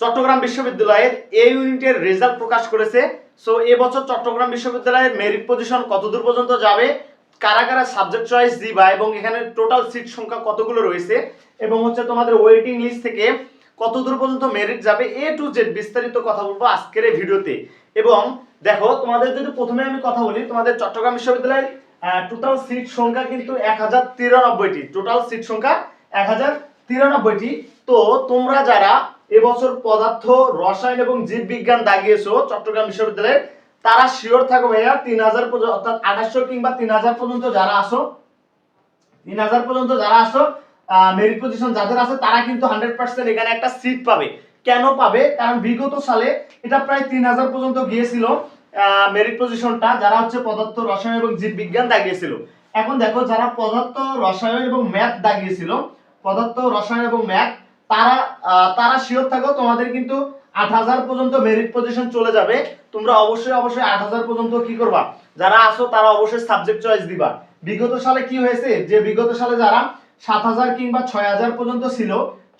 চট্টগ্রাম বিশ্ববিদ্যালয়ের এ ইউনিটের রেজাল্ট প্রকাশ করেছে। সো এবছর চট্টগ্রাম বিশ্ববিদ্যালয়ের মেরিট পজিশন কতদূর পর্যন্ত যাবে? কারা কারা সাবজেক্ট চয়েস দিবা এবং এখানে টোটাল সিট সংখ্যা কতগুলো রয়েছে? এবং হচ্ছে তোমাদের ওয়েটিং লিস্ট থেকে কতদূর পর্যন্ত মেরিট যাবে? এ টু জেড বিস্তারিত কথা বলব আজকের এই ভিডিওতে। এবং দেখো, তোমাদের যদি প্রথমে আমি কথা বলি, তোমাদের চট্টগ্রাম বিশ্ববিদ্যালয়ের টোটাল সিট সংখ্যা কিন্তু এক হাজার তিরানব্বইটি। টোটাল সিট সংখ্যা এক হাজার তিরানব্বইটি। তো তোমরা যারা এবছর পদার্থ, রসায়ন এবং জীববিজ্ঞান দাগিয়েছো চট্টগ্রাম বিশ্ববিদ্যালয়ের। তারা শিওর থাকো ভাইয়া, তিন হাজার পর্যন্ত অর্থাৎ আঠাশশো কিংবা তিন হাজার পর্যন্ত যারা আসো তিন হাজার পর্যন্ত যারা আসো মেরিট পজিশন যাদের আছে, তারা কিন্তু হান্ড্রেড পার্সেন্ট এখানে একটা সিট পাবে। কেন পাবে? কারণ বিগত সালে এটা প্রায় তিন হাজার পর্যন্ত গিয়েছিল মেরিট পজিশনটা যারা হচ্ছে পদার্থ, রসায়ন এবং জীববিজ্ঞান দাগিয়েছিল। এখন দেখো, যারা পদার্থ, রসায়ন এবং ম্যাথ দাগিয়েছিল, পদার্থ, রসায়ন এবং ম্যাথ তারা তারা শিওর থাকো, তোমাদের কিন্তু আট হাজার পর্যন্ত মেরিট পজিশন চলে যাবে। তোমরা অবশ্যই অবশ্যই আট হাজার পর্যন্ত কি করবা? যারা আসো তারা অবশ্যই সাবজেক্ট চয়েস দিবা। বিগত সালে কি হয়েছে? যে বিগত সালে যারা সাত হাজার কিংবা ছয় হাজার পর্যন্ত ছিল,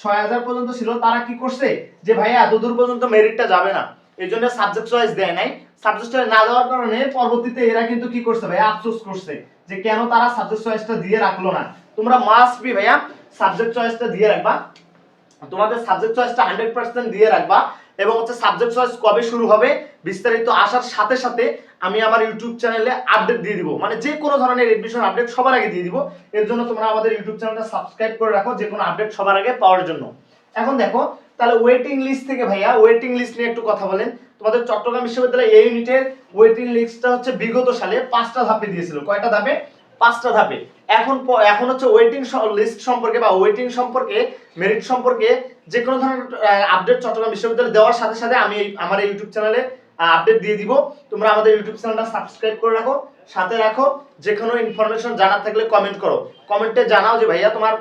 ছয় হাজার পর্যন্ত ছিল, তারা কি করছে? যে ভাইয়া, এত দূর পর্যন্ত মেরিটটা যাবে না। এই জন্য সাবজেক্ট চয়েস দেয় নাই। সাবজেক্ট চয়েস না দেওয়ার কারণে পরবর্তীতে এরা কিন্তু কি করছে ভাইয়া? আফসোস করছে। যে কেন তারা সাবজেক্ট চয়েসটা দিয়ে রাখল না? তোমরা মাস্ট বি ভাইয়া সাবজেক্ট চয়েসটা দিয়ে রাখবা। তোমাদের সাবজেক্ট চয়েসটা হান্ড্রেড পার্সেন্ট দিয়ে রাখবা এবং হচ্ছে সাবজেক্ট চয়েস কবে শুরু হবে বিস্তারিত আসার সাথে সাথে আমি আমার ইউটিউব চ্যানেলে আপডেট দিয়ে দিব। মানে যে কোনো ধরনের এডমিশন আপডেট সবার আগে দিয়ে দিব। এর জন্য তোমরা আমাদের ইউটিউব চ্যানেলটা সাবস্ক্রাইব করে রাখো, যে কোনো আপডেট সবার আগে পাওয়ার জন্য। এখন দেখো, তাহলে ওয়েটিং লিস্ট থেকে ভাইয়া ওয়েটিং লিস্ট নিয়ে একটু কথা বলেন। তোমাদের চট্টগ্রাম বিশ্ববিদ্যালয় এই ইউনিটের ওয়েটিং লিস্টটা হচ্ছে বিগত সালে পাঁচটা ধাপে দিয়েছিল। কয়টা ধাপে? পাঁচটা ধাপে। এখন এখন হচ্ছে ওয়েটিং লিস্ট সম্পর্কে বা ওয়েটিং সম্পর্কে মেরিট সম্পর্কে যে কোনো ধরনের আপডেট চট্টগ্রাম বিশ্ববিদ্যালয়ে দেওয়ার সাথে সাথে আমি আমার ইউটিউব চ্যানেলে আপডেট দিয়ে দিব। তোমরা আমাদের ইউটিউব চ্যানেলটা সাবস্ক্রাইব করে রাখো, সাথে রাখো। যে কোনো ইনফরমেশন জানার থাকলে কমেন্ট করো। কমেন্টে জানাও যে, ভাইয়া, তোমার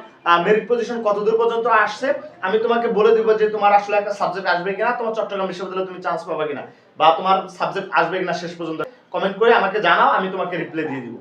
মেরিট পজিশন কতদূর পর্যন্ত আসছে? আমি তোমাকে বলে দিব যে, তোমার আসলে একটা সাবজেক্ট আসবে কিনা, তোমার চট্টগ্রাম বিশ্ববিদ্যালয়ে তুমি চান্স পাবে কিনা, বা তোমার সাবজেক্ট আসবে কিনা শেষ পর্যন্ত? কমেন্ট করে আমাকে জানাও, আমি তোমাকে রিপ্লাই দিয়ে দিব।